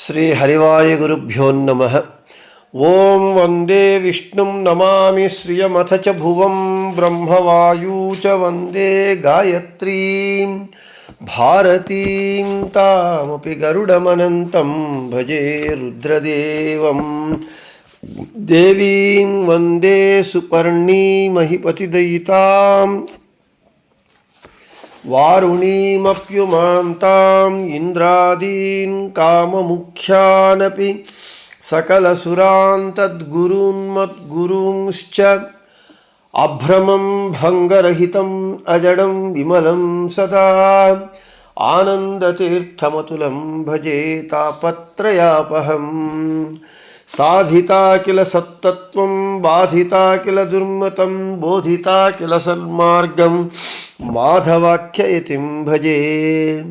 श्रीहरिवायुगुरुभ्यो नमः। ॐ वंदे विष्णुं नमामि श्रियमथ च भुवं ब्रह्मवायू च वंदे गायत्रीं। भारतीं तामपि गरुडमनन्तं भजे रुद्रदेवं। देवीं वंदे वारुणीमप्युमां ताम् इन्द्रादीन् काममुख्यानपि सकलसुरान् अभ्रमं भङ्गरहितम् अजडं विमलं सदा आनन्दतीर्थमतुलं भजे तापत्रयापहम् साधिता किल सत्तत्वं बाधिता किल दुर्मतं बोधिता किल सन्मार्गं माधवाख्ययतिं भजे।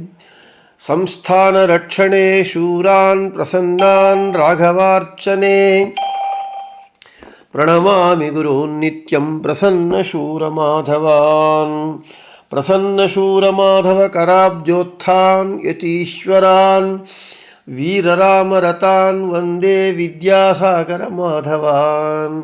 संस्थानरक्षणे शूरान् प्रसन्नान् राघवार्चने। प्रणमामि गुरून् नित्यं प्रसन्नशूरमाधवान्। प्रसन्नशूरमाधवकराब्जोत्थान् यतीश्वरान्। वीररामरतान् वंदे विद्यासागरमाधवान्।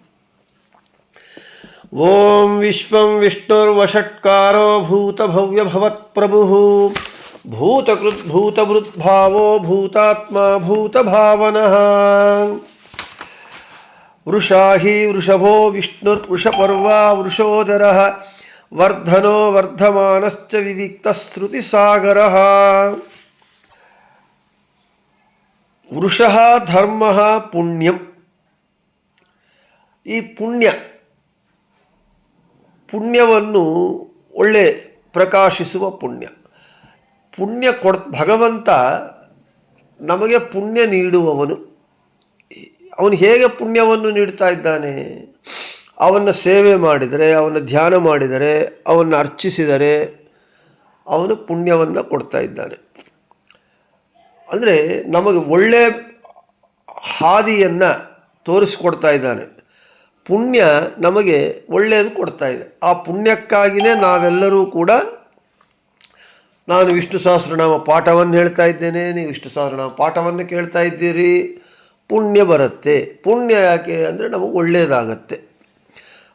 ॐ विश्वं विष्णुर्वषट्कारो भूतभव्यभवत्प्रभुः। भाव भूतात्मा भूत भूतभावनः वृषा ही वृषभो विष्णुर्वृषपर्वा वृषोदर। वर्धनो वर्धमानश्च विविक्तश्रुतिसागरः। वृषः धर्मः पुण्यम्। ई पुण्य ಪುಣ್ಯವನ್ನು ಒಳ್ಳೆ ಪ್ರಕಾಶಿಸುವ ಪುಣ್ಯ. ಪುಣ್ಯ ಕೊಡ್, ಭಗವಂತ ನಮಗೆ ಪುಣ್ಯ ನೀಡುವವನು. ಅವನು ಹೇಗೆ ಪುಣ್ಯವನ್ನು ನೀಡ್ತಾ ಇದ್ದಾನೆ? ಅವನ ಸೇವೆ ಮಾಡಿದರೆ ಅವನ ಧ್ಯಾನ ಮಾಡಿದರೆ, ಅವನ್ನು ಅರ್ಚಿಸಿದರೆ ಅವನು ಪುಣ್ಯವನ್ನು ಕೊಡ್ತಾ ಇದ್ದಾನೆ. ಅಂದರೆ ನಮಗೆ ಒಳ್ಳೆಯ ಹಾದಿಯನ್ನು ತೋರಿಸ್ಕೊಡ್ತಾ ಇದ್ದಾನೆ. ಪುಣ್ಯ ನಮಗೆ ಒಳ್ಳೆಯದು ಕೊಡ್ತಾ ಇದೆ. ಆ ಪುಣ್ಯಕ್ಕಾಗಿಯೇ ನಾವೆಲ್ಲರೂ ಕೂಡ ನಾನು ವಿಷ್ಣು ಸಹಸ್ರನಾಮ ಪಾಠವನ್ನು ಹೇಳ್ತಾ ಇದ್ದೇನೆ, ನೀವು ವಿಷ್ಣು ಸಹಸ್ರನಾಮ ಪಾಠವನ್ನು ಕೇಳ್ತಾ ಇದ್ದೀರಿ. ಪುಣ್ಯ ಬರುತ್ತೆ. ಪುಣ್ಯ ಯಾಕೆ ಅಂದರೆ ನಮಗೆ ಒಳ್ಳೆಯದಾಗತ್ತೆ.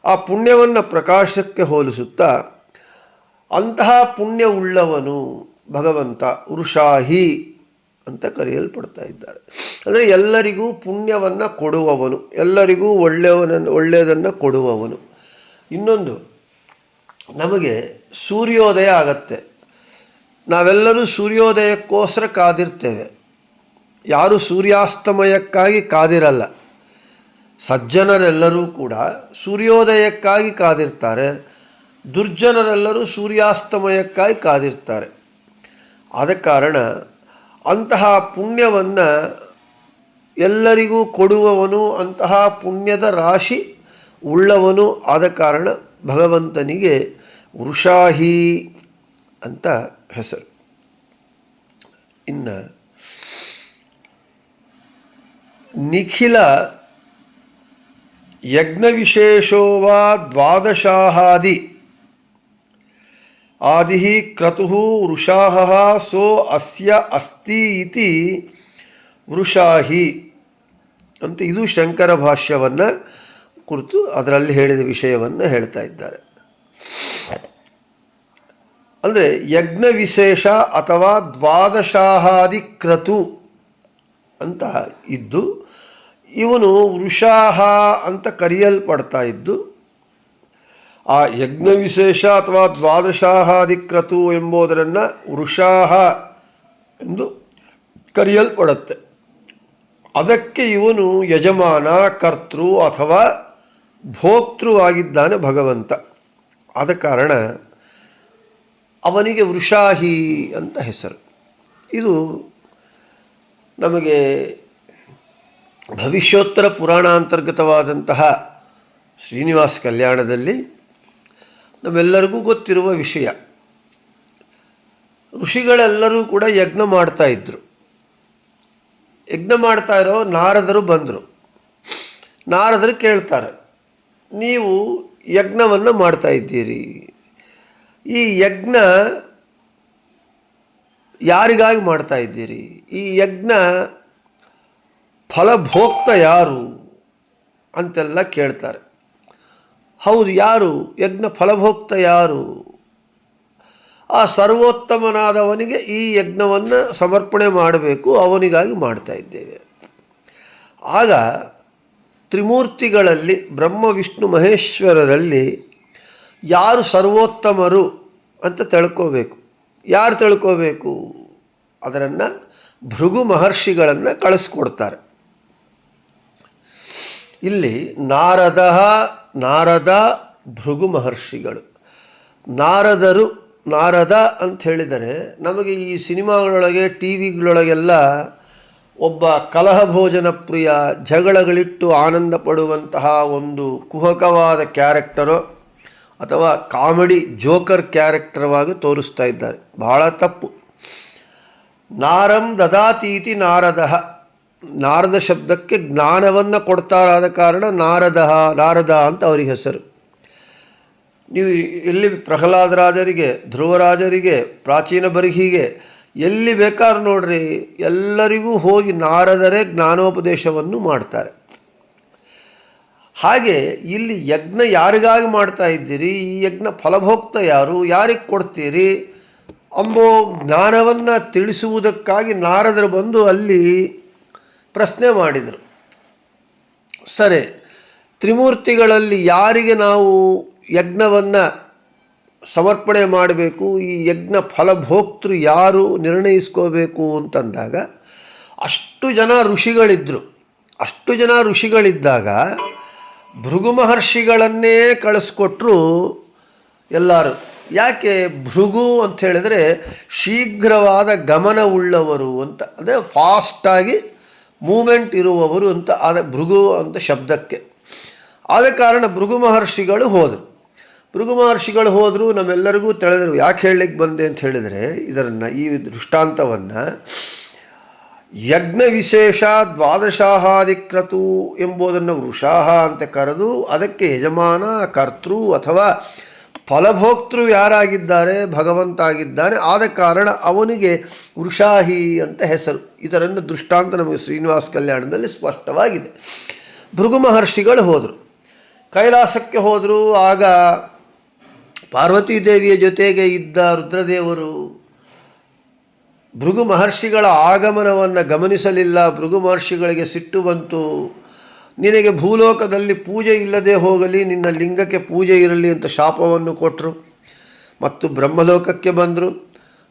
ಆ ಪುಣ್ಯವನ್ನು ಪ್ರಕಾಶಕ್ಕೆ ಹೋಲಿಸುತ್ತಾ, ಅಂತಹ ಪುಣ್ಯ ಉಳ್ಳವನು ಭಗವಂತ, ವೃಷಾಹಿ ಅಂತ ಕರೆಯಲ್ಪಡ್ತಾ ಇದ್ದಾರೆ. ಅಂದರೆ ಎಲ್ಲರಿಗೂ ಪುಣ್ಯವನ್ನು ಕೊಡುವವನು, ಎಲ್ಲರಿಗೂ ಒಳ್ಳೆಯವನನ್ನು ಒಳ್ಳೆಯದನ್ನು ಕೊಡುವವನು. ಇನ್ನೊಂದು, ನಮಗೆ ಸೂರ್ಯೋದಯ ಆಗತ್ತೆ. ನಾವೆಲ್ಲರೂ ಸೂರ್ಯೋದಯಕ್ಕೋಸ್ಕರ ಕಾದಿರ್ತೇವೆ. ಯಾರು ಸೂರ್ಯಾಸ್ತಮಯಕ್ಕಾಗಿ ಕಾದಿರಲ್ಲ. ಸಜ್ಜನರೆಲ್ಲರೂ ಕೂಡ ಸೂರ್ಯೋದಯಕ್ಕಾಗಿ ಕಾದಿರ್ತಾರೆ. ದುರ್ಜನರೆಲ್ಲರೂ ಸೂರ್ಯಾಸ್ತಮಯಕ್ಕಾಗಿ ಕಾದಿರ್ತಾರೆ. ಆದ ಕಾರಣ ಅಂತಹ ಪುಣ್ಯವನ್ನು ಎಲ್ಲರಿಗೂ ಕೊಡುವವನು, ಅಂತಹ ಪುಣ್ಯದ ರಾಶಿ ಉಳ್ಳವನು ಆದ ಕಾರಣ ಭಗವಂತನಿಗೆ ವೃಷಾಹಿ ಅಂತ ಹೆಸರು. ಇನ್ನು ನಿಖಿಲ ಯಜ್ಞವಿಶೇಷೋವಾ ದ್ವಾದಶಾಹಾದಿ ಆದಿ ಕ್ರತು ವೃಷಾಹ ಸೋ ಅಸ್ಯ ಅಸ್ತಿ ಇತಿ ವೃಷಾಹಿ ಅಂತ ಇದು ಶಂಕರ ಭಾಷ್ಯವನ್ನು ಕುರಿತು ಅದರಲ್ಲಿ ಹೇಳಿದ ವಿಷಯವನ್ನು ಹೇಳ್ತಾ ಇದ್ದಾರೆ. ಅಂದರೆ ಯಜ್ಞ ವಿಶೇಷ ಅಥವಾ ದ್ವಾದಶಾಹಾದಿ ಕ್ರತು ಅಂತ ಇದ್ದು, ಇವನು ವೃಷಾಹ ಅಂತ ಕರೆಯಲ್ಪಡ್ತಾ ಇದ್ದು ಆ ಯಜ್ಞ ವಿಶೇಷ ಅಥವಾ ದ್ವಾದಶಾಹಾದಿಕ್ರತು ಎಂಬುದರನ್ನು ವೃಷಾಹ ಎಂದು ಕರೆಯಲ್ಪಡುತ್ತೆ. ಅದಕ್ಕೆ ಇವನು ಯಜಮಾನ, ಕರ್ತೃ ಅಥವಾ ಭೋಕ್ತೃ ಆಗಿದ್ದಾನೆ ಭಗವಂತ. ಆದ ಕಾರಣ ಅವನಿಗೆ ವೃಷಾಹಿ ಅಂತ ಹೆಸರು. ಇದು ನಮಗೆ ಭವಿಷ್ಯೋತ್ತರ ಪುರಾಣಾಂತರ್ಗತವಾದಂತಹ ಶ್ರೀನಿವಾಸ ಕಲ್ಯಾಣದಲ್ಲಿ ನಮ್ಮೆಲ್ಲರಿಗೂ ಗೊತ್ತಿರುವ ವಿಷಯ. ಋಷಿಗಳೆಲ್ಲರೂ ಕೂಡ ಯಜ್ಞ ಮಾಡ್ತಾ ಇದ್ದರು ಯಜ್ಞ ಮಾಡ್ತಾ ಇರೋ ನಾರದರು ಬಂದರು. ನಾರದರು ಕೇಳ್ತಾರೆ, ನೀವು ಯಜ್ಞವನ್ನು ಮಾಡ್ತಾ ಇದ್ದೀರಿ. ಈ ಯಜ್ಞ ಯಾರಿಗಾಗಿ ಮಾಡ್ತಾ ಇದ್ದೀರಿ? ಈ ಯಜ್ಞ ಫಲಭೋಕ್ತ ಯಾರು? ಅಂತೆಲ್ಲ ಕೇಳ್ತಾರೆ. ಹೌದು, ಯಾರು? ಯಜ್ಞ ಫಲಭೋಕ್ತ ಯಾರು? ಆ ಸರ್ವೋತ್ತಮನಾದವನಿಗೆ ಈ ಯಜ್ಞವನ್ನು ಸಮರ್ಪಣೆ ಮಾಡಬೇಕು, ಅವನಿಗಾಗಿ ಮಾಡ್ತಾ ಇದ್ದೇವೆ. ಆಗ ತ್ರಿಮೂರ್ತಿಗಳಲ್ಲಿ, ಬ್ರಹ್ಮ, ವಿಷ್ಣು, ಮಹೇಶ್ವರರಲ್ಲಿ ಯಾರು ಸರ್ವೋತ್ತಮರು ಅಂತ ತಿಳ್ಕೋಬೇಕು. ಯಾರು ತಿಳ್ಕೋಬೇಕು? ಅದರನ್ನು ಭೃಗು ಮಹರ್ಷಿಗಳನ್ನು ಕಳಿಸ್ಕೊಡ್ತಾರೆ. ಇಲ್ಲಿ ನಾರದ ನಾರದ ಭೃಗು ಮಹರ್ಷಿಗಳು ನಾರದರು, ನಾರದ ಅಂತ ಹೇಳಿದರೆ ನಮಗೆ ಈ ಸಿನಿಮಾಗಳೊಳಗೆ ಟಿ ವಿಗಳೊಳಗೆಲ್ಲ ಒಬ್ಬ ಕಲಹ ಭೋಜನ ಪ್ರಿಯ, ಜಗಳಗಳಿಟ್ಟು ಆನಂದ ಪಡುವಂತಹ ಒಂದು ಕುಹಕವಾದ ಕ್ಯಾರೆಕ್ಟರು ಅಥವಾ ಕಾಮಿಡಿ ಜೋಕರ್ ಕ್ಯಾರೆಕ್ಟರ್ವಾಗಿ ತೋರಿಸ್ತಾ ಇದ್ದಾರೆ. ಬಹಳ ತಪ್ಪು. ನಾರಂ ದದಾತೀತಿ ನಾರದ. ನಾರದ ಶಬ್ದಕ್ಕೆ ಜ್ಞಾನವನ್ನು ಕೊಡ್ತಾರಾದ ಕಾರಣ ನಾರದ ನಾರದ ಅಂತ ಅವರಿಗೆ ಹೆಸರು. ನೀವು ಎಲ್ಲಿ ಪ್ರಹ್ಲಾದರಾಜರಿಗೆ, ಧ್ರುವರಾಜರಿಗೆ, ಪ್ರಾಚೀನ ಬರಿಹಿಗೆ ಎಲ್ಲಿ ಬೇಕಾದ್ರೂ ನೋಡ್ರಿ, ಎಲ್ಲರಿಗೂ ಹೋಗಿ ನಾರದರೇ ಜ್ಞಾನೋಪದೇಶವನ್ನು ಮಾಡ್ತಾರೆ. ಹಾಗೆ ಇಲ್ಲಿ ಯಜ್ಞ ಯಾರಿಗಾಗಿ ಮಾಡ್ತಾ ಇದ್ದೀರಿ, ಈ ಯಜ್ಞ ಫಲಭೋಕ್ತ ಯಾರು, ಯಾರಿಗೆ ಕೊಡ್ತೀರಿ? ಅಂಬೋ ಜ್ಞಾನವನ್ನು ತಿಳಿಸುವುದಕ್ಕಾಗಿ ನಾರದರು ಬಂದು ಅಲ್ಲಿ ಪ್ರಶ್ನೆ ಮಾಡಿದರು. ಸರಿ, ತ್ರಿಮೂರ್ತಿಗಳಲ್ಲಿ ಯಾರಿಗೆ ನಾವು ಯಜ್ಞವನ್ನು ಸಮರ್ಪಣೆ ಮಾಡಬೇಕು, ಈ ಯಜ್ಞ ಫಲಭೋಕ್ತೃ ಯಾರು ನಿರ್ಣಯಿಸ್ಕೋಬೇಕು ಅಂತಂದಾಗ ಅಷ್ಟು ಜನ ಋಷಿಗಳಿದ್ದರು ಅಷ್ಟು ಜನ ಋಷಿಗಳಿದ್ದಾಗ ಭೃಗು ಮಹರ್ಷಿಗಳನ್ನೇ ಕಳಿಸ್ಕೊಟ್ರು ಎಲ್ಲರೂ. ಯಾಕೆ ಭೃಗು ಅಂತ ಹೇಳಿದರೆ ಶೀಘ್ರವಾದ ಗಮನವುಳ್ಳವರು ಅಂತ. ಅಂದರೆ ಫಾಸ್ಟಾಗಿ ಮೂಮೆಂಟ್ ಇರುವವರು ಅಂತ ಆದ ಭೃಗು ಅಂತ ಶಬ್ದಕ್ಕೆ. ಆದ ಕಾರಣ ಭೃಗು ಮಹರ್ಷಿಗಳು ಹೋದರು. ಭೃಗು ಮಹರ್ಷಿಗಳು ಹೋದರೂ, ನಮ್ಮೆಲ್ಲರಿಗೂ ತಿಳಿದರು. ಯಾಕೆ ಹೇಳಲಿಕ್ಕೆ ಬಂದೆ ಅಂತ ಹೇಳಿದರೆ ಇದನ್ನು ಈ ದೃಷ್ಟಾಂತವನ್ನು, ಯಜ್ಞ ವಿಶೇಷ ದ್ವಾದಶಾಹಾದಿಕ್ರತು ಎಂಬುದನ್ನು ವೃಷಾಹ ಅಂತ ಕರೆದು, ಅದಕ್ಕೆ ಯಜಮಾನ, ಕರ್ತೃ ಅಥವಾ ಫಲಭೋಕ್ತೃ ಯಾರಾಗಿದ್ದಾರೆ ಭಗವಂತ ಆಗಿದ್ದಾನೆ ಆದ ಕಾರಣ ಅವನಿಗೆ ವೃಷಾಹಿ ಅಂತ ಹೆಸರು. ಇದರನ್ನು ದೃಷ್ಟಾಂತ ನಮಗೆ ಶ್ರೀನಿವಾಸ ಕಲ್ಯಾಣದಲ್ಲಿ ಸ್ಪಷ್ಟವಾಗಿದೆ. ಭೃಗು ಮಹರ್ಷಿಗಳು ಹೋದರು. ಕೈಲಾಸಕ್ಕೆ ಹೋದರು. ಆಗ ಪಾರ್ವತೀ ದೇವಿಯ ಜೊತೆಗೆ ಇದ್ದ ರುದ್ರದೇವರು ಭೃಗು ಮಹರ್ಷಿಗಳ ಆಗಮನವನ್ನು ಗಮನಿಸಲಿಲ್ಲ. ಭೃಗು ಮಹರ್ಷಿಗಳಿಗೆ ಸಿಟ್ಟು ಬಂತು. ನಿನಗೆ ಭೂಲೋಕದಲ್ಲಿ ಪೂಜೆ ಇಲ್ಲದೆ ಹೋಗಲಿ, ನಿನ್ನ ಲಿಂಗಕ್ಕೆ ಪೂಜೆ ಇರಲಿ ಅಂತ ಶಾಪವನ್ನು ಕೊಟ್ಟರು ಮತ್ತು ಬ್ರಹ್ಮಲೋಕಕ್ಕೆ ಬಂದರು.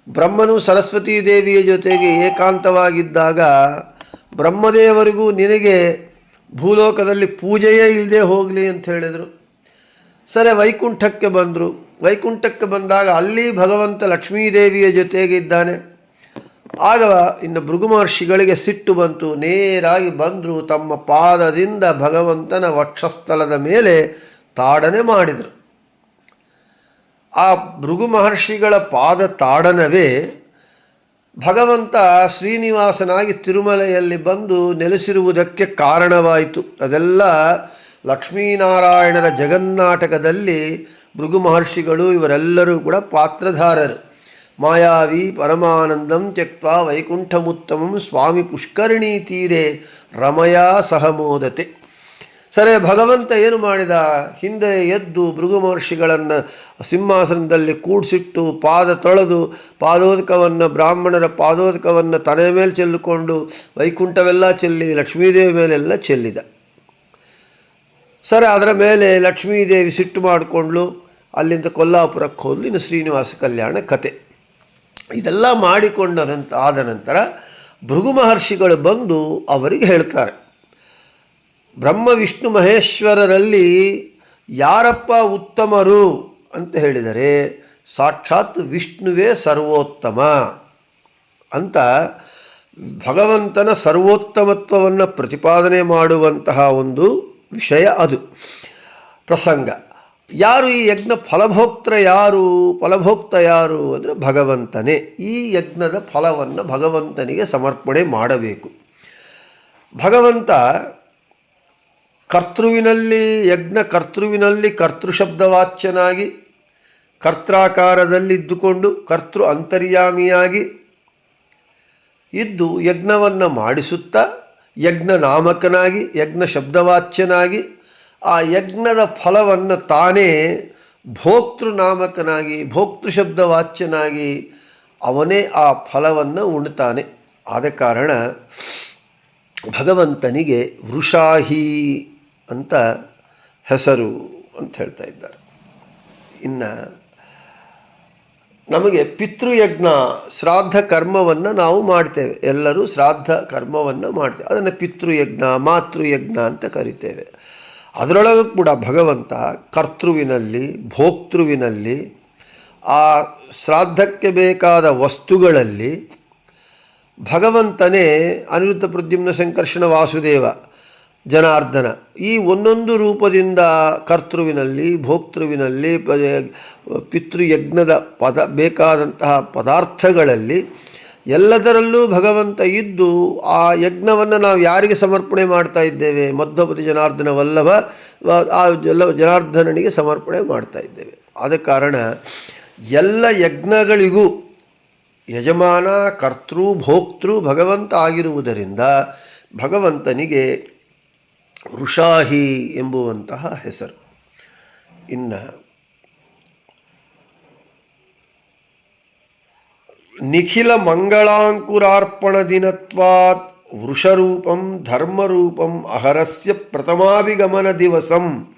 ಬ್ರಹ್ಮನು ಸರಸ್ವತೀ ದೇವಿಯ ಜೊತೆಗೆ ಏಕಾಂತವಾಗಿದ್ದಾಗ ಬ್ರಹ್ಮದೇವರಿಗೂ ನಿನಗೆ ಭೂಲೋಕದಲ್ಲಿ ಪೂಜೆಯೇ ಇಲ್ಲದೆ ಹೋಗಲಿ ಅಂತ ಹೇಳಿದರು. ಸರಿ, ವೈಕುಂಠಕ್ಕೆ ಬಂದರು. ವೈಕುಂಠಕ್ಕೆ ಬಂದಾಗ ಅಲ್ಲಿ ಭಗವಂತ ಲಕ್ಷ್ಮೀದೇವಿಯ ಜೊತೆಗೆ ಇದ್ದಾನೆ. ಆಗ ಇನ್ನು ಭೃಗು ಮಹರ್ಷಿಗಳಿಗೆ ಸಿಟ್ಟು ಬಂತು. ನೇರಾಗಿ ಬಂದರು. ತಮ್ಮ ಪಾದದಿಂದ ಭಗವಂತನ ವಕ್ಷಸ್ಥಲದ ಮೇಲೆ ತಾಡನೆ ಮಾಡಿದರು. ಆ ಭೃಗು ಮಹರ್ಷಿಗಳ ಪಾದ ತಾಡನವೇ ಭಗವಂತ ಶ್ರೀನಿವಾಸನಾಗಿ ತಿರುಮಲೆಯಲ್ಲಿ ಬಂದು ನೆಲೆಸಿರುವುದಕ್ಕೆ ಕಾರಣವಾಯಿತು. ಅದೆಲ್ಲ ಲಕ್ಷ್ಮೀನಾರಾಯಣರ ಜಗನ್ನಾಟಕದಲ್ಲಿ ಭೃಗು ಮಹರ್ಷಿಗಳು ಇವರೆಲ್ಲರೂ ಕೂಡ ಪಾತ್ರಧಾರರು. ಮಾಯಾವಿ ಪರಮಾನಂದಂ ತ್ಯಕ್ತ ವೈಕುಂಠಮುತ್ತಮಂ ಸ್ವಾಮಿ ಪುಷ್ಕರಣಿ ತೀರೆ ರಮಯಾ ಸಹಮೋದತೆ ಸರಿ, ಭಗವಂತ ಏನು ಮಾಡಿದ? ಹಿಂದೆ ಎದ್ದು ಭೃಗು ಮಹರ್ಷಿಗಳನ್ನು ಸಿಂಹಾಸನದಲ್ಲಿ ಕೂಡಿಸಿಟ್ಟು ಪಾದ ತೊಳೆದು ಪಾದೋದಕವನ್ನು, ಬ್ರಾಹ್ಮಣರ ಪಾದೋದಕವನ್ನು ತಲೆ ಮೇಲೆ ಚೆಲ್ಲಿಕೊಂಡು ವೈಕುಂಠವೆಲ್ಲ ಚೆಲ್ಲಿ ಲಕ್ಷ್ಮೀದೇವಿ ಮೇಲೆಲ್ಲ ಚೆಲ್ಲಿದ. ಸರಿ, ಅದರ ಮೇಲೆ ಲಕ್ಷ್ಮೀದೇವಿ ಸಿಟ್ಟು ಮಾಡಿಕೊಂಡ್ಲು. ಅಲ್ಲಿಂದ ಕೊಲ್ಲಾಪುರಕ್ಕೆ ಹೋದ್ಲು. ಇನ್ನು ಶ್ರೀನಿವಾಸ ಕಲ್ಯಾಣ ಕತೆ. ಇದೆಲ್ಲ ಮಾಡಿಕೊಂಡ ನಂತ, ಆದ ನಂತರ ಭೃಗು ಮಹರ್ಷಿಗಳು ಬಂದು ಅವರಿಗೆ ಹೇಳ್ತಾರೆ. ಬ್ರಹ್ಮ, ವಿಷ್ಣು, ಮಹೇಶ್ವರರಲ್ಲಿ ಯಾರಪ್ಪ ಉತ್ತಮರು ಅಂತ ಹೇಳಿದರೆ ಸಾಕ್ಷಾತ್ ವಿಷ್ಣುವೇ ಸರ್ವೋತ್ತಮ ಅಂತ ಭಗವಂತನ ಸರ್ವೋತ್ತಮತ್ವವನ್ನು ಪ್ರತಿಪಾದನೆ ಮಾಡುವಂತಹ ಒಂದು ವಿಷಯ ಅದು. ಪ್ರಸಂಗ. ಯಾರು ಈ ಯಜ್ಞ ಫಲಭೋಕ್ತೃ ಯಾರು? ಫಲಭೋಕ್ತ ಯಾರು ಅಂದರೆ ಭಗವಂತನೇ. ಈ ಯಜ್ಞದ ಫಲವನ್ನು ಭಗವಂತನಿಗೆ ಸಮರ್ಪಣೆ ಮಾಡಬೇಕು. ಭಗವಂತ ಕರ್ತೃವಿನಲ್ಲಿ, ಯಜ್ಞ ಕರ್ತೃವಿನಲ್ಲಿ ಕರ್ತೃಶಬ್ದವಾಚ್ಯನಾಗಿ ಕರ್ತಾಕಾರದಲ್ಲಿದ್ದುಕೊಂಡು ಕರ್ತೃ ಅಂತರ್ಯಾಮಿಯಾಗಿ ಇದ್ದು ಯಜ್ಞವನ್ನು ಮಾಡಿಸುತ್ತಾ, ಯಜ್ಞ ನಾಮಕನಾಗಿ, ಯಜ್ಞ ಶಬ್ದವಾಚ್ಯನಾಗಿ ಆ ಯಜ್ಞದ ಫಲವನ್ನು ತಾನೇ ಭೋಕ್ತೃ ನಾಮಕನಾಗಿ, ಭೋಕ್ತೃ ಶಬ್ದವಾಚ್ಯನಾಗಿ ಅವನೇ ಆ ಫಲವನ್ನು ಉಣ್ತಾನೆ. ಆದ ಕಾರಣ ಭಗವಂತನಿಗೆ ವೃಷಾಹಿ ಅಂತ ಹೆಸರು ಅಂತ ಹೇಳ್ತಾ ಇದ್ದಾರೆ. ಇನ್ನು ನಮಗೆ ಪಿತೃಯಜ್ಞ ಶ್ರಾದ್ದ ಕರ್ಮವನ್ನು ನಾವು ಮಾಡ್ತೇವೆ. ಎಲ್ಲರೂ ಶ್ರಾದ್ದ ಕರ್ಮವನ್ನು ಮಾಡ್ತೇವೆ. ಅದನ್ನು ಪಿತೃಯಜ್ಞ, ಮಾತೃಯಜ್ಞ ಅಂತ ಕರಿತೇವೆ. ಅದರೊಳಗೂ ಕೂಡ ಭಗವಂತ ಕರ್ತೃವಿನಲ್ಲಿ, ಭೋಕ್ತೃವಿನಲ್ಲಿ, ಆ ಶ್ರಾದ್ದಕ್ಕೆ ಬೇಕಾದ ವಸ್ತುಗಳಲ್ಲಿ ಭಗವಂತನೇ ಅನಿರುದ್ಧ ಪ್ರದ್ಯುಮ್ನ ಸಂಕರ್ಷಣ ವಾಸುದೇವ, ಜನಾರ್ದನ. ಈ ಒಂದೊಂದು ರೂಪದಿಂದ ಕರ್ತೃವಿನಲ್ಲಿ, ಭೋಕ್ತೃವಿನಲ್ಲಿ ಪಿತೃಯಜ್ಞದ ಪದ, ಬೇಕಾದಂತಹ ಪದಾರ್ಥಗಳಲ್ಲಿ ಎಲ್ಲದರಲ್ಲೂ ಭಗವಂತ ಇದ್ದು ಆ ಯಜ್ಞವನ್ನು ನಾವು ಯಾರಿಗೆ ಸಮರ್ಪಣೆ ಮಾಡ್ತಾ ಇದ್ದೇವೆ? ಮಧ್ವಪತಿ ಜನಾರ್ದನ ವಲ್ಲಭ, ಆ ಜಲ ಜನಾರ್ದನನಿಗೆ ಸಮರ್ಪಣೆ ಮಾಡ್ತಾ ಇದ್ದೇವೆ. ಆದ ಕಾರಣ ಎಲ್ಲ ಯಜ್ಞಗಳಿಗೂ ಯಜಮಾನ, ಕರ್ತೃ, ಭೋಕ್ತೃ, ಭಗವಂತ ಆಗಿರುವುದರಿಂದ ಭಗವಂತನಿಗೆ ವೃಷಾಹಿ ಎಂಬುವಂತಹ ಹೆಸರು. ಇನ್ನು ನಿಖಿಲ ಮಂಗಳಾಂಕುರಾರ್ಪಣ ದಿನತ್ವಾತ್ ವೃಷರೂಪಂ ಧರ್ಮರೂಪಂ ಅಹರಸ್ಯ ಪ್ರಥಮಾಭಿಗಮನ ದಿವಸಂ.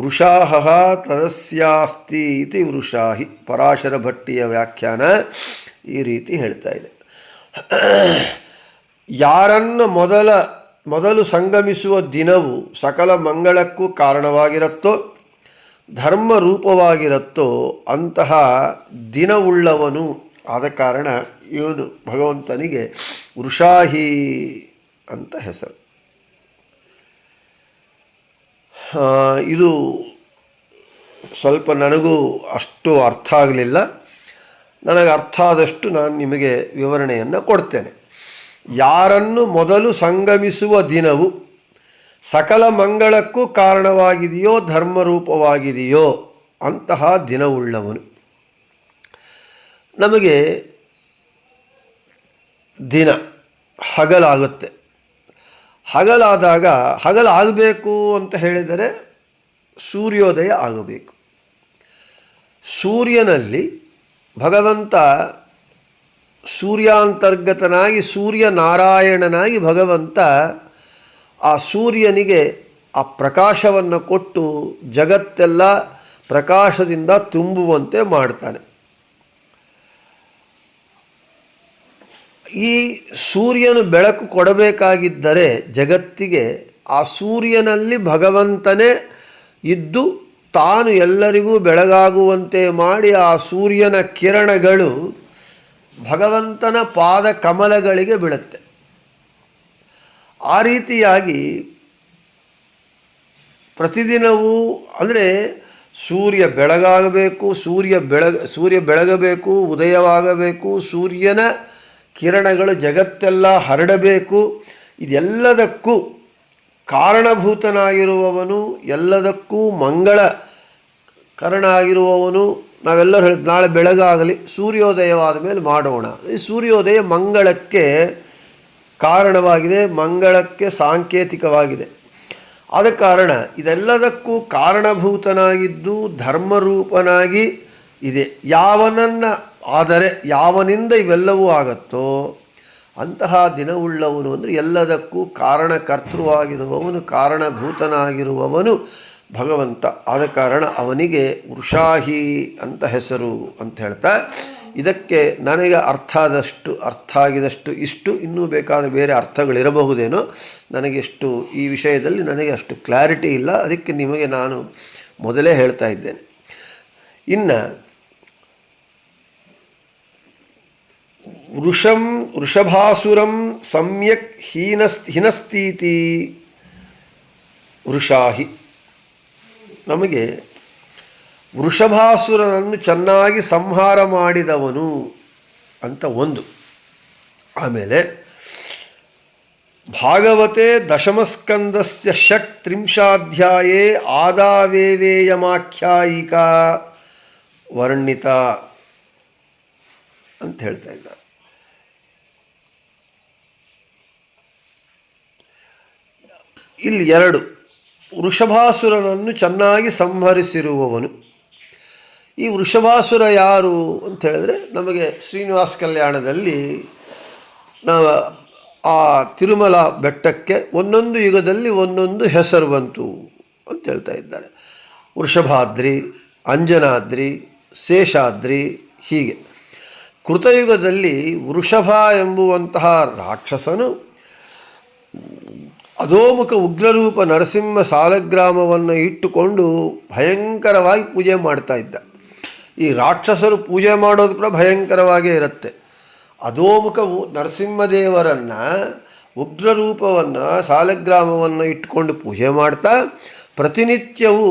ವೃಷಾಹ ತದಸ್ಯಾಸ್ತಿ ಇತಿ ವೃಷಾಹಿ. ಪರಾಶರ ಭಟ್ಟಿಯ ವ್ಯಾಖ್ಯಾನ ಈ ರೀತಿ ಹೇಳ್ತಾ ಇದೆ. ಯಾರನ್ನು ಮೊದಲ, ಮೊದಲು ಸಂಗಮಿಸುವ ದಿನವು ಸಕಲ ಮಂಗಳಕ್ಕೂ ಕಾರಣವಾಗಿರುತ್ತೋ ಧರ್ಮ ರೂಪವಾಗಿರುತ್ತೋ ಅಂತಹ ದಿನವುಳ್ಳವನು ಆದ ಕಾರಣ ಇವನು ಭಗವಂತನಿಗೆ ವೃಷಾಹಿ ಅಂತ ಹೆಸರು. ಇದು ಸ್ವಲ್ಪ ನನಗೂ ಅಷ್ಟು ಅರ್ಥ ಆಗಲಿಲ್ಲ. ನನಗೆ ಅರ್ಥ ಆದಷ್ಟು ನಾನು ನಿಮಗೆ ವಿವರಣೆಯನ್ನು ಕೊಡ್ತೇನೆ. ಯಾರನ್ನು ಮೊದಲು ಸಂಗಮಿಸುವ ದಿನವು ಸಕಲ ಮಂಗಳಕ್ಕೂ ಕಾರಣವಾಗಿದೆಯೋ ಧರ್ಮರೂಪವಾಗಿದೆಯೋ ಅಂತಹ ದಿನವುಳ್ಳವನು. ನಮಗೆ ದಿನ ಹಗಲಾಗುತ್ತೆ. ಹಗಲಾದಾಗ ಹಗಲಾಗಬೇಕು ಅಂತ ಹೇಳಿದರೆ ಸೂರ್ಯೋದಯ ಆಗಬೇಕು. ಸೂರ್ಯನಲ್ಲಿ ಭಗವಂತ ಸೂರ್ಯಾಂತರ್ಗತನಾಗಿ ಸೂರ್ಯನಾರಾಯಣನಾಗಿ ಭಗವಂತ ಆ ಸೂರ್ಯನಿಗೆ ಆ ಪ್ರಕಾಶವನ್ನು ಕೊಟ್ಟು ಜಗತ್ತೆಲ್ಲ ಪ್ರಕಾಶದಿಂದ ತುಂಬುವಂತೆ ಮಾಡ್ತಾನೆ. ಈ ಸೂರ್ಯನು ಬೆಳಕು ಕೊಡಬೇಕಾಗಿದ್ದರೆ ಜಗತ್ತಿಗೆ ಆ ಸೂರ್ಯನಲ್ಲಿ ಭಗವಂತನೇ ಇದ್ದು ತಾನು ಎಲ್ಲರಿಗೂ ಬೆಳಗಾಗುವಂತೆ ಮಾಡಿ ಆ ಸೂರ್ಯನ ಕಿರಣಗಳು ಭಗವಂತನ ಪಾದ ಕಮಲಗಳಿಗೆ ಬೀಳುತ್ತೆ. ಆ ರೀತಿಯಾಗಿ ಪ್ರತಿದಿನವೂ ಅಂದರೆ ಸೂರ್ಯ ಬೆಳಗಾಗಬೇಕು, ಸೂರ್ಯ ಬೆಳಗ, ಸೂರ್ಯ ಬೆಳಗಬೇಕು, ಉದಯವಾಗಬೇಕು, ಸೂರ್ಯನ ಕಿರಣಗಳು ಜಗತ್ತೆಲ್ಲ ಹರಡಬೇಕು. ಇದೆಲ್ಲದಕ್ಕೂ ಕಾರಣಭೂತನಾಗಿರುವವನು, ಎಲ್ಲದಕ್ಕೂ ಮಂಗಳ ಕರಣ ಆಗಿರುವವನು ನಾವೆಲ್ಲರೂ ಹೇಳಿದ ನಾಳೆ ಬೆಳಗಾಗಲಿ ಸೂರ್ಯೋದಯವಾದ ಮೇಲೆ ಮಾಡೋಣ. ಈ ಸೂರ್ಯೋದಯ ಮಂಗಳಕ್ಕೆ ಕಾರಣವಾಗಿದೆ, ಮಂಗಳಕ್ಕೆ ಸಾಂಕೇತಿಕವಾಗಿದೆ. ಆದ ಕಾರಣ ಇದೆಲ್ಲದಕ್ಕೂ ಕಾರಣಭೂತನಾಗಿದ್ದು ಧರ್ಮರೂಪನಾಗಿ ಇದೆ. ಯಾವನನ್ನು ಆದರೆ ಯಾವನಿಂದ ಇವೆಲ್ಲವೂ ಆಗತ್ತೋ ಅಂತಹ ದಿನವುಳ್ಳವನು ಅಂದರೆ ಎಲ್ಲದಕ್ಕೂ ಕಾರಣಕರ್ತೃವಾಗಿರುವವನು, ಕಾರಣಭೂತನಾಗಿರುವವನು ಭಗವಂತ. ಆದ ಕಾರಣ ಅವನಿಗೆ ವೃಷಾಹಿ ಅಂತ ಹೆಸರು ಅಂತ ಹೇಳ್ತಾ, ಇದಕ್ಕೆ ನನಗೆ ಅರ್ಥ ಆದಷ್ಟು, ಅರ್ಥ ಆಗಿದಷ್ಟು ಇಷ್ಟು, ಇನ್ನೂ ಬೇಕಾದ ಬೇರೆ ಅರ್ಥಗಳಿರಬಹುದೇನೋ ನನಗೆಷ್ಟು ಈ ವಿಷಯದಲ್ಲಿ ನನಗೆ ಅಷ್ಟು ಕ್ಲಾರಿಟಿ ಇಲ್ಲ. ಅದಕ್ಕೆ ನಿಮಗೆ ನಾನು ಮೊದಲೇ ಹೇಳ್ತಾ ಇದ್ದೇನೆ. ಇನ್ನು ವೃಷಂ ವೃಷಭಾಸುರಂ ಸಮ್ಯಕ್ ಹೀನಸ್ ಹೀನಸ್ತೀತಿ ವೃಷಾಹಿ. ನಮಗೆ ವೃಷಭಾಸುರನನ್ನು ಚೆನ್ನಾಗಿ ಸಂಹಾರ ಮಾಡಿದವನು ಅಂತ ಒಂದು. ಆಮೇಲೆ ಭಾಗವತೆ ದಶಮಸ್ಕಂದಸ್ಯ ಷಟ್ ತ್ರಿಂಶಾಧ್ಯಾಯೇ ಆದಾವೇವೇಯಮಾಖ್ಯಾಯಿಕಾ ವರ್ಣಿತ ಅಂತ ಹೇಳ್ತಾ ಇದ್ದಾರೆ. ಇಲ್ಲಿ ಎರಡು. ವೃಷಭಾಸುರನನ್ನು ಚೆನ್ನಾಗಿ ಸಂಹರಿಸಿರುವವನು. ಈ ವೃಷಭಾಸುರ ಯಾರು ಅಂತ ಹೇಳಿದ್ರೆ ನಮಗೆ ಶ್ರೀನಿವಾಸ ಕಲ್ಯಾಣದಲ್ಲಿ ನಾವು ಆ ತಿರುಮಲ ಬೆಟ್ಟಕ್ಕೆ ಒಂದೊಂದು ಯುಗದಲ್ಲಿ ಒಂದೊಂದು ಹೆಸರು ಬಂತು ಅಂತ ಹೇಳ್ತಾ ಇದ್ದಾರೆ. ವೃಷಭಾದ್ರಿ, ಅಂಜನಾದ್ರಿ, ಶೇಷಾದ್ರಿ ಹೀಗೆ. ಕೃತಯುಗದಲ್ಲಿ ವೃಷಭ ಎಂಬುವಂತಹ ರಾಕ್ಷಸನು ಅಧೋಮುಖ ಉಗ್ರರೂಪ ನರಸಿಂಹ ಸಾಲಗ್ರಾಮವನ್ನು ಇಟ್ಟುಕೊಂಡು ಭಯಂಕರವಾಗಿ ಪೂಜೆ ಮಾಡ್ತಾ ಇದ್ದ. ಈ ರಾಕ್ಷಸರು ಪೂಜೆ ಮಾಡೋದು ಕೂಡ ಭಯಂಕರವಾಗೇ ಇರುತ್ತೆ. ಅಧೋಮುಖ ನರಸಿಂಹದೇವರನ್ನು, ಉಗ್ರರೂಪವನ್ನು, ಸಾಲಗ್ರಾಮವನ್ನು ಇಟ್ಟುಕೊಂಡು ಪೂಜೆ ಮಾಡ್ತಾ, ಪ್ರತಿನಿತ್ಯವೂ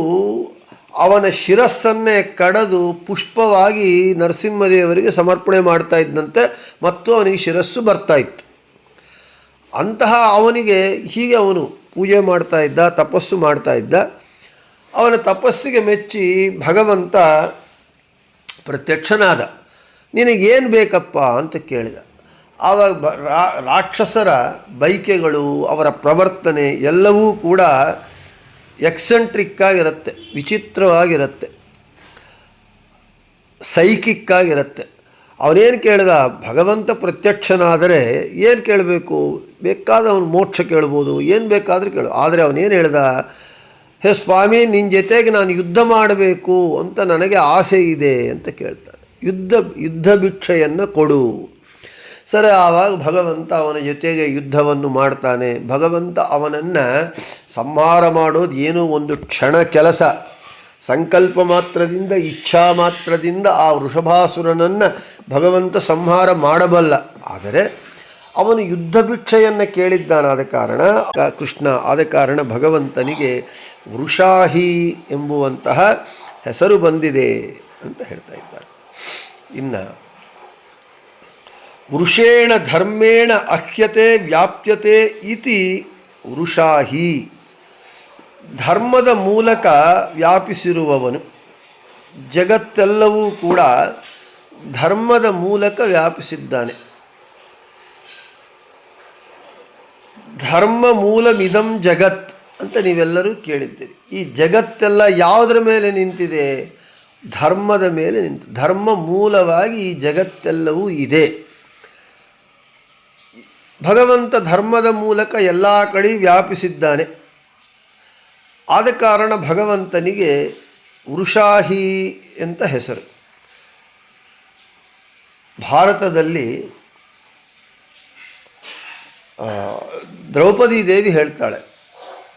ಅವನ ಶಿರಸ್ಸನ್ನೇ ಕಡದು ಪುಷ್ಪವಾಗಿ ನರಸಿಂಹದೇವರಿಗೆ ಸಮರ್ಪಣೆ ಮಾಡ್ತಾ ಇದ್ದಂತೆ ಮತ್ತು ಅವನಿಗೆ ಶಿರಸ್ಸು ಬರ್ತಾ ಇತ್ತು. ಅಂತಹ ಅವನಿಗೆ ಹೀಗೆ ಅವನು ಪೂಜೆ ಮಾಡ್ತಾ ಇದ್ದ, ತಪಸ್ಸು ಮಾಡ್ತಾ ಇದ್ದ. ಅವನ ತಪಸ್ಸಿಗೆ ಮೆಚ್ಚಿ ಭಗವಂತ ಪ್ರತ್ಯಕ್ಷನಾದ. ನಿನಗೇನು ಬೇಕಪ್ಪ ಅಂತ ಕೇಳಿದ. ಆವಾಗ ರಾಕ್ಷಸರ ಬೈಕೆಗಳು, ಅವರ ಪ್ರವರ್ತನೆ ಎಲ್ಲವೂ ಕೂಡ ಎಕ್ಸೆಂಟ್ರಿಕ್ಕಾಗಿರುತ್ತೆ, ವಿಚಿತ್ರವಾಗಿರುತ್ತೆ, ಸೈಕಿಕ್ಕಾಗಿರುತ್ತೆ. ಅವನೇನು ಕೇಳಿದ? ಭಗವಂತ ಪ್ರತ್ಯಕ್ಷನಾದರೆ ಏನು ಕೇಳಬೇಕು? ಬೇಕಾದ ಅವನು ಮೋಕ್ಷ ಕೇಳ್ಬೋದು. ಏನು ಬೇಕಾದರೂ ಕೇಳು. ಆದರೆ ಅವನೇನು ಹೇಳ್ದ? ಹೇ ಸ್ವಾಮಿ ನಿನ್ನ ಜೊತೆಗೆ ನಾನು ಯುದ್ಧ ಮಾಡಬೇಕು ಅಂತ ನನಗೆ ಆಸೆ ಇದೆ ಅಂತ ಕೇಳ್ತಾನೆ ಯುದ್ಧ ಯುದ್ಧ ಭಿಕ್ಷೆಯನ್ನು ಕೊಡು. ಸರಿ, ಆವಾಗ ಭಗವಂತ ಅವನ ಜೊತೆಗೆ ಯುದ್ಧವನ್ನು ಮಾಡ್ತಾನೆ. ಭಗವಂತ ಅವನನ್ನು ಸಂಹಾರ ಮಾಡೋದು ಏನೋ ಒಂದು ಕ್ಷಣ ಕೆಲಸ. ಸಂಕಲ್ಪ ಮಾತ್ರದಿಂದ, ಇಚ್ಛಾ ಮಾತ್ರದಿಂದ ಆ ವೃಷಭಾಸುರನನ್ನು ಭಗವಂತ ಸಂಹಾರ ಮಾಡಬಲ್ಲ. ಆದರೆ ಅವನು ಯುದ್ಧ ಭಿಕ್ಷೆಯನ್ನು ಕೇಳಿದ್ದಾನಾದ ಕಾರಣ ಕೃಷ್ಣ ಆದ ಕಾರಣ ಭಗವಂತನಿಗೆ ವೃಷಾಹಿ ಎಂಬುವಂತಹ ಹೆಸರು ಬಂದಿದೆ ಅಂತ ಹೇಳ್ತಾ ಇದ್ದಾರೆ. ಇನ್ನು, ವೃಷೇಣ ಧರ್ಮೇಣ ಅಹ್ಯತೆ ವ್ಯಾಪ್ಯತೆ ಇತಿ ವೃಷಾಹಿ. ಧರ್ಮದ ಮೂಲಕ ವ್ಯಾಪಿಸಿರುವವನು, ಜಗತ್ತೆಲ್ಲವೂ ಕೂಡ ಧರ್ಮದ ಮೂಲಕ ವ್ಯಾಪಿಸಿದ್ದಾನೆ. ಧರ್ಮ ಮೂಲಮಿದಂ ಜಗತ್ ಅಂತ ನೀವೆಲ್ಲರೂ ಕೇಳಿದ್ದೀರಿ. ಈ ಜಗತ್ತೆಲ್ಲ ಯಾವುದರ ಮೇಲೆ ನಿಂತಿದೆ? ಧರ್ಮದ ಮೇಲೆ ನಿಂತು, ಧರ್ಮ ಮೂಲವಾಗಿ ಈ ಜಗತ್ತೆಲ್ಲವೂ ಇದೆ. ಭಗವಂತ ಧರ್ಮದ ಮೂಲಕ ಎಲ್ಲ ಕಡೆ ವ್ಯಾಪಿಸಿದ್ದಾನೆ. ಆದ ಕಾರಣ ಭಗವಂತನಿಗೆ ವೃಷಾಹಿ ಅಂತ ಹೆಸರು. ಭಾರತದಲ್ಲಿ ದ್ರೌಪದಿ ದೇವಿ ಹೇಳ್ತಾಳೆ,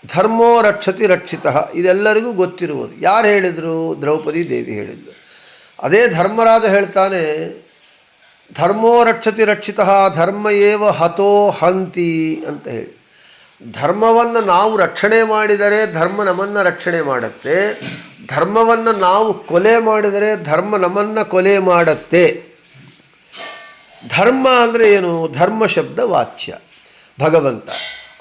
ಧರ್ಮೋ ರಕ್ಷತಿ ರಕ್ಷಿತ, ಇದೆಲ್ಲರಿಗೂ ಗೊತ್ತಿರುವುದು. ಯಾರು ಹೇಳಿದರು? ದ್ರೌಪದಿ ದೇವಿ ಹೇಳಿದ್ದು. ಅದೇ ಧರ್ಮರಾಜ ಹೇಳ್ತಾನೆ, ಧರ್ಮೋ ರಕ್ಷತಿ ರಕ್ಷಿತ, ಧರ್ಮ ಏವ ಹತೋ ಹಂತಿ ಅಂತ ಹೇಳಿ. ಧರ್ಮವನ್ನು ನಾವು ರಕ್ಷಣೆ ಮಾಡಿದರೆ ಧರ್ಮ ನಮ್ಮನ್ನು ರಕ್ಷಣೆ ಮಾಡುತ್ತೆ. ಧರ್ಮವನ್ನು ನಾವು ಕೊಲೆ ಮಾಡಿದರೆ ಧರ್ಮ ನಮ್ಮನ್ನು ಕೊಲೆ ಮಾಡುತ್ತೆ. ಧರ್ಮ ಅಂದರೆ ಏನು? ಧರ್ಮ ಶಬ್ದ ವಾಚ್ಯ. ಭಗವಂತ,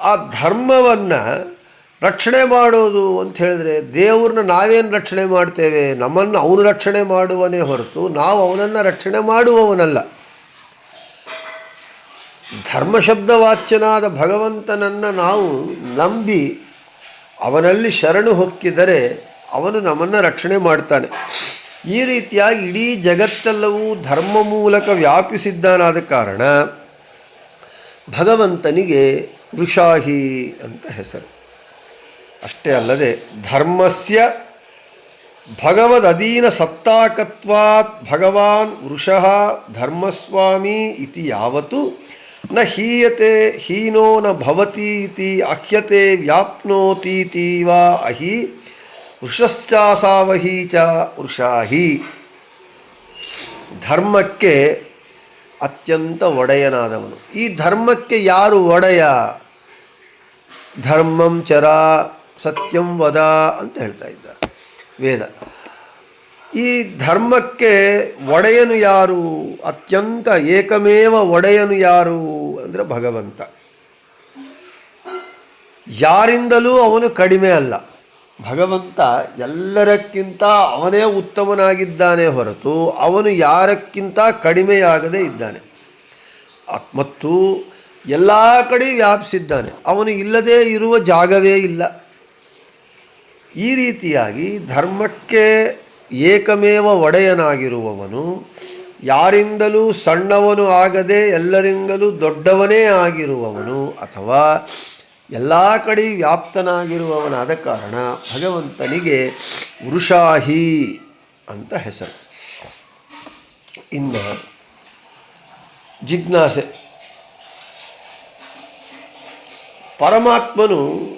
ಆ ಧರ್ಮವನ್ನು ರಕ್ಷಣೆ ಮಾಡೋದು ಅಂತ ಹೇಳಿದ್ರೆ ದೇವ್ರನ್ನ ನಾವೇನು ರಕ್ಷಣೆ ಮಾಡ್ತೇವೆ? ನಮ್ಮನ್ನು ಅವನು ರಕ್ಷಣೆ ಮಾಡುವನೇ ಹೊರತು ನಾವು ಅವನನ್ನು ರಕ್ಷಣೆ ಮಾಡುವವನಲ್ಲ. ಧರ್ಮ ಶಬ್ದ ವಾಚ್ಯನಾದ ಭಗವಂತನನ್ನು ನಾವು ನಂಬಿ ಅವನಲ್ಲಿ ಶರಣು ಹೊಕ್ಕಿದರೆ ಅವನು ನಮ್ಮನ್ನು ರಕ್ಷಣೆ ಮಾಡ್ತಾನೆ. ಈ ರೀತಿಯಾಗಿ ಇಡೀ ಜಗತ್ತೆಲ್ಲವೂ ಧರ್ಮ ಮೂಲಕ ವ್ಯಾಪಿಸಿದ್ದಾನಾದ ಕಾರಣ ಭಗವಂತನಿಗೆ ವೃಷಾಹಿ ಅಂತ ಹೆಸರು. ಅಷ್ಟೇ ಅಲ್ಲದೆ ಧರ್ಮಸ್ಯ ಭಗವದಧೀನ ಸತ್ತಾಕತ್ವಾತ್ ಭಗವಾನ್ ವೃಷಃ ಧರ್ಮಸ್ವಾಮಿ ಇತಿ ಯಾವತ್ತು ನ ಹೀಯತೆ ಹೀನೋ ನ ಭವತೀತಿ ಅಹ್ಯತೆ ವ್ಯಾಪ್ನೋತೀತಿ ವಾ ಅಹಿ ವೃಷಶ್ಚಾಸಾವಹಿ ಚ ವೃಷಾಹಿ. ಧರ್ಮಕ್ಕೆ ಅತ್ಯಂತ ಒಡೆಯನಾದವನು. ಈ ಧರ್ಮಕ್ಕೆ ಯಾರು ಒಡೆಯ? ಧರ್ಮಂ ಚರ ಸತ್ಯಂ ವದ ಅಂತ ಹೇಳ್ತಾ ಇದ್ದಾರೆ. ವೇದ. ಈ ಧರ್ಮಕ್ಕೆ ಒಡೆಯನು ಯಾರು? ಅತ್ಯಂತ ಏಕಮೇವ ಒಡೆಯನು ಯಾರು? ಅಂದರೆ ಭಗವಂತ. ಯಾರಿಂದಲೂ ಅವನು ಕಡಿಮೆ ಅಲ್ಲ. ಭಗವಂತ ಎಲ್ಲರಕ್ಕಿಂತ ಅವನೇ ಉತ್ತಮನಾಗಿದ್ದಾನೆ ಹೊರತು ಅವನು ಯಾರಕ್ಕಿಂತ ಕಡಿಮೆಯಾಗದೇ ಇದ್ದಾನೆ. ಮತ್ತು ಎಲ್ಲ ಕಡೆ ವ್ಯಾಪಿಸಿದ್ದಾನೆ. ಅವನು ಇಲ್ಲದೇ ಇರುವ ಜಾಗವೇ ಇಲ್ಲ. ಈ ರೀತಿಯಾಗಿ ಧರ್ಮಕ್ಕೆ ಏಕಮೇವ ಒಡೆಯನಾಗಿರುವವನು, ಯಾರಿಂದಲೂ ಸಣ್ಣವನು ಆಗದೆ ಎಲ್ಲರಿಂದಲೂ ದೊಡ್ಡವನೇ ಆಗಿರುವವನು ಅಥವಾ ಎಲ್ಲ ಕಡೆ ವ್ಯಾಪ್ತನಾಗಿರುವವನಾದ ಕಾರಣ ಭಗವಂತನಿಗೆ ವೃಷಾಹಿ ಅಂತ ಹೆಸರು. ಇನ್ನು ಜಿಜ್ಞಾಸೆ. ಪರಮಾತ್ಮನು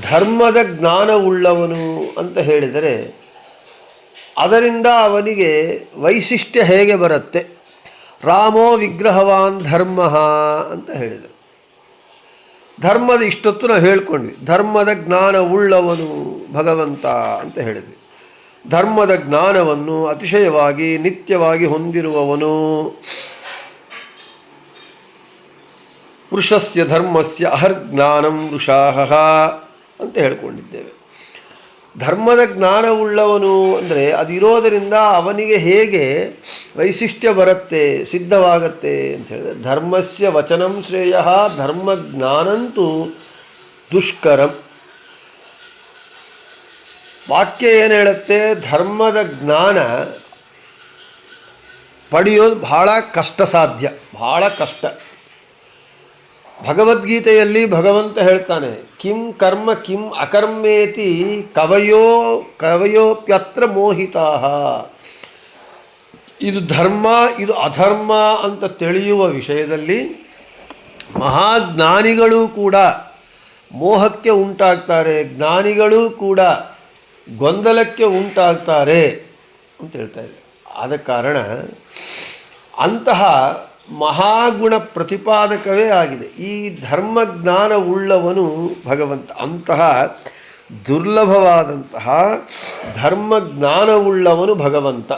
ಧರ್ಮದ ಜ್ಞಾನವುಳ್ಳವನು ಅಂತ ಹೇಳಿದರೆ ಅದರಿಂದ ಅವನಿಗೆ ವೈಶಿಷ್ಟ್ಯ ಹೇಗೆ ಬರುತ್ತೆ? ರಾಮೋ ವಿಗ್ರಹವಾನ್ ಧರ್ಮ ಅಂತ ಹೇಳಿದರು. ಧರ್ಮದ ಇಷ್ಟೊತ್ತು ನಾವು ಹೇಳ್ಕೊಂಡ್ವಿ. ಧರ್ಮದ ಜ್ಞಾನವುಳ್ಳವನು ಭಗವಂತ ಅಂತ ಹೇಳಿದ್ವಿ. ಧರ್ಮದ ಜ್ಞಾನವನ್ನು ಅತಿಶಯವಾಗಿ ನಿತ್ಯವಾಗಿ ಹೊಂದಿರುವವನು ವೃಷಸ್ಯ ಧರ್ಮಸ್ಯ ಅಹರ್ಜ್ಞಾನಂ ವೃಷಾಹ. ಅಂತ ಹೇಳ್ಕೊಂಡಿದ್ದೇವೆ. ಧರ್ಮದ ಜ್ಞಾನವುಳ್ಳವನು ಅಂದರೆ ಅದಿರೋದರಿಂದ ಅವನಿಗೆ ಹೇಗೆ ವೈಶಿಷ್ಟ್ಯ ಬರುತ್ತೆ, ಸಿದ್ಧವಾಗತ್ತೆ ಅಂತ ಹೇಳಿದ್ರೆ, ಧರ್ಮಸ್ಯ ವಚನಂ ಶ್ರೇಯ ಧರ್ಮಜ್ಞಾನಂತೂ ದುಷ್ಕರಂ. ವಾಕ್ಯ ಏನು ಹೇಳುತ್ತೆ? ಧರ್ಮದ ಜ್ಞಾನ ಪಡೆಯೋದು ಬಹಳ ಕಷ್ಟ ಸಾಧ್ಯ ಬಹಳ ಕಷ್ಟ. ಭಗವದ್ಗೀತೆಯಲ್ಲಿ ಭಗವಂತ ಹೇಳ್ತಾನೆ, ಕಿಂ ಕರ್ಮ ಕಿಂ ಅಕರ್ಮೇತಿ ಕವಯೋ, ಕವಯೋಪ್ಯತ್ರ ಮೋಹಿತಾ ಇದು ಧರ್ಮ, ಇದು ಅಧರ್ಮ ಅಂತ ತಿಳಿಯುವ ವಿಷಯದಲ್ಲಿ ಮಹಾಜ್ಞಾನಿಗಳು ಕೂಡ ಮೋಹಕ್ಕೆ ಉಂಟಾಗ್ತಾರೆ, ಜ್ಞಾನಿಗಳೂ ಕೂಡ ಗೊಂದಲಕ್ಕೆ ಉಂಟಾಗ್ತಾರೆ ಅಂತ ಹೇಳ್ತಾ ಇದೆ ಆದ ಕಾರಣ ಅಂತಹ ಮಹಾಗುಣ ಪ್ರತಿಪಾದಕವೇ ಆಗಿದೆ. ಈ ಧರ್ಮಜ್ಞಾನವುಳ್ಳವನು ಭಗವಂತ. ಅಂತಹ ದುರ್ಲಭವಾದಂತಹ ಧರ್ಮಜ್ಞಾನವುಳ್ಳವನು ಭಗವಂತ.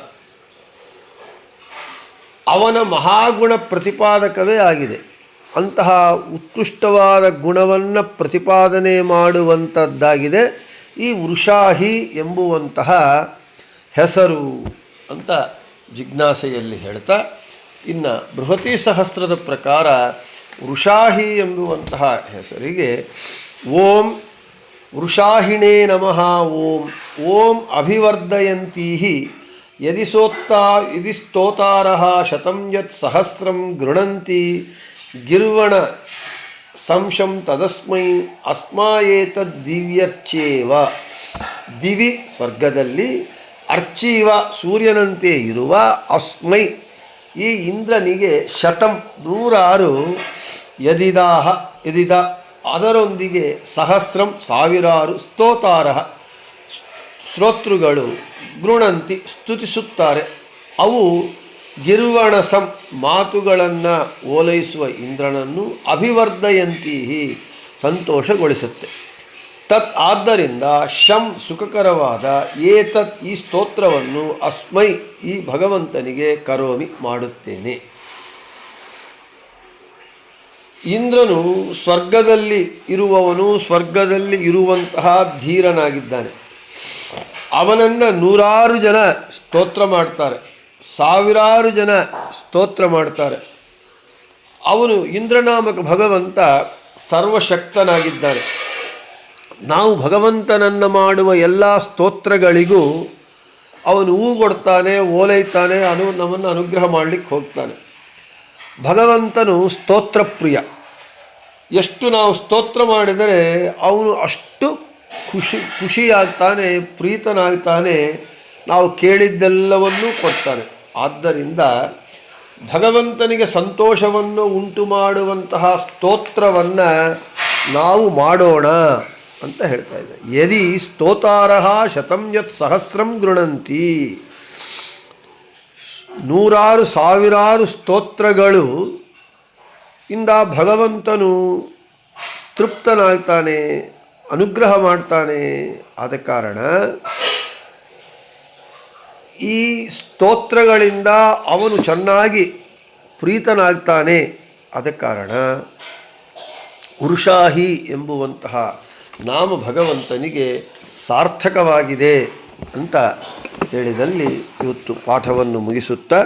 ಅವನ ಮಹಾಗುಣ ಪ್ರತಿಪಾದಕವೇ ಆಗಿದೆ. ಅಂತಹ ಉತ್ಕೃಷ್ಟವಾದ ಗುಣವನ್ನು ಪ್ರತಿಪಾದನೆ ಮಾಡುವಂಥದ್ದಾಗಿದೆ ಈ ವೃಷಾಹಿ ಎಂಬುವಂತಹ ಹೆಸರು ಅಂತ ಜಿಜ್ಞಾಸೆಯಲ್ಲಿ ಹೇಳ್ತಾ ಇನ್ನು ಬೃಹತಿ ಸಹಸ್ರದ ಪ್ರಕಾರ ವೃಷಾಹಿ ಎಂಬುವಂತಹ ಹೆಸರಿಗೆ ಓಂ ವೃಷಾಹಿಣೇ ನಮಃ, ಓಂ ಓಂ ಅಭಿವರ್ಧಯಂತೀ ಯದಿ ಸೋತ್ತಾ ಯದಿ ಸ್ತೋತಾರಃ ಶತಂ ಯತ್ ಸಹಸ್ರಂ ಗೃಣಂತಿ ಗಿರ್ವಣ ಸಂಶಂ ತದಸ್ಮೈ ಅಸ್ಮಾಯೇತದ್ ದಿವ್ಯರ್ಚೇವ. ದಿವಿ ಸ್ವರ್ಗದಲ್ಲಿ ಅರ್ಚೀವ ಸೂರ್ಯನಂತೆ ಇರುವ ಅಸ್ಮೈ ಈ ಇಂದ್ರನಿಗೆ ಶತಂ ನೂರಾರು ಯದಿದಾಹ, ಯದಿದ, ಅದರೊಂದಿಗೆ ಸಹಸ್ರಂ ಸಾವಿರಾರು ಸ್ತೋತಾರಹ ಶ್ರೋತೃಗಳು ಗೃಣಂತಿ ಸ್ತುತಿಸುತ್ತಾರೆ. ಅವು ಗಿರ್ವಣಸಂ ಮಾತುಗಳನ್ನು ಓಲೈಸುವ ಇಂದ್ರನನ್ನು ಅಭಿವರ್ಧಯಂತಿ ಸಂತೋಷಗೊಳಿಸುತ್ತೆ. ತತ್ ಆದ್ದರಿಂದ ಶಂ ಸುಖಕರವಾದ ಏತತ್ ಈ ಸ್ತೋತ್ರವನ್ನು ಅಸ್ಮೈ ಈ ಭಗವಂತನಿಗೆ ಕರೋಮಿ ಮಾಡುತ್ತೇನೆ. ಇಂದ್ರನು ಸ್ವರ್ಗದಲ್ಲಿ ಇರುವವನು ಸ್ವರ್ಗದಲ್ಲಿ ಇರುವಂತಹ ಧೀರನಾಗಿದ್ದಾನೆ. ಅವನನ್ನು ನೂರಾರು ಜನ ಸ್ತೋತ್ರ ಮಾಡ್ತಾರೆ. ಸಾವಿರಾರು ಜನ ಸ್ತೋತ್ರ ಮಾಡ್ತಾರೆ. ಅವನು ಇಂದ್ರನಾಮಕ ಭಗವಂತ ಸರ್ವಶಕ್ತನಾಗಿದ್ದಾನೆ. ನಾವು ಭಗವಂತನನ್ನು ಮಾಡುವ ಎಲ್ಲ ಸ್ತೋತ್ರಗಳಿಗೂ ಅವನು ಹೂಗೊಡ್ತಾನೆ ಓಲೈತಾನೆ, ಅನು, ನಮ್ಮನ್ನು ಅನುಗ್ರಹ ಮಾಡಲಿಕ್ಕೆ ಹೋಗ್ತಾನೆ. ಭಗವಂತನು ಸ್ತೋತ್ರ ಪ್ರಿಯ ಎಷ್ಟು ನಾವು ಸ್ತೋತ್ರ ಮಾಡಿದರೆ ಅವನು ಅಷ್ಟು ಖುಷಿ, ಖುಷಿಯಾಗ್ತಾನೆ, ಪ್ರೀತನಾಗ್ತಾನೆ, ನಾವು ಕೇಳಿದ್ದೆಲ್ಲವನ್ನೂ ಕೊಡ್ತಾನೆ. ಆದ್ದರಿಂದ ಭಗವಂತನಿಗೆ ಸಂತೋಷವನ್ನು ಉಂಟು ಮಾಡುವಂತಹ ಸ್ತೋತ್ರವನ್ನು ನಾವು ಮಾಡೋಣ. ಅಂತ ಹೇಳ್ತಾ ಇದೆ ಯದಿ ಸ್ತೋತಾರಹ ಶತಂ ಯತ್ ಸಹಸ್ರಂ ಗೃಣಂತಿ. ನೂರಾರು ಸಾವಿರಾರು ಸ್ತೋತ್ರಗಳು ಇಂದ ಭಗವಂತನು ತೃಪ್ತನಾಗ್ತಾನೆ, ಅನುಗ್ರಹ ಮಾಡ್ತಾನೆ ಆದ ಕಾರಣ ಈ ಸ್ತೋತ್ರಗಳಿಂದ ಅವನು ಚೆನ್ನಾಗಿ ಪ್ರೀತನಾಗ್ತಾನೆ ಆದ ಕಾರಣ ಉರುಷಾಹಿ ಎಂಬುವಂತಹ ನಾಮ ಭಗವಂತನಿಗೆ ಸಾರ್ಥಕವಾಗಿದೆ ಅಂತ ಹೇಳಿದಲ್ಲಿ ಇವತ್ತು ಪಾಠವನ್ನು ಮುಗಿಸುತ್ತಾ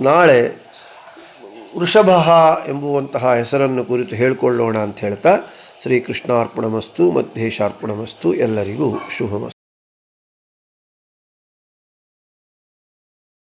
ನಾಳೆ ವೃಷಭ ಎಂಬುವಂತಹ ಹೆಸರನ್ನು ಕುರಿತು ಹೇಳಿಕೊಳ್ಳೋಣ ಅಂತ ಹೇಳ್ತಾ ಶ್ರೀಕೃಷ್ಣಾರ್ಪಣಮಸ್ತು ಮಧ್ಯೇಶಾರ್ಪಣಮಸ್ತು ಎಲ್ಲರಿಗೂ ಶುಭಮಸ್ತು.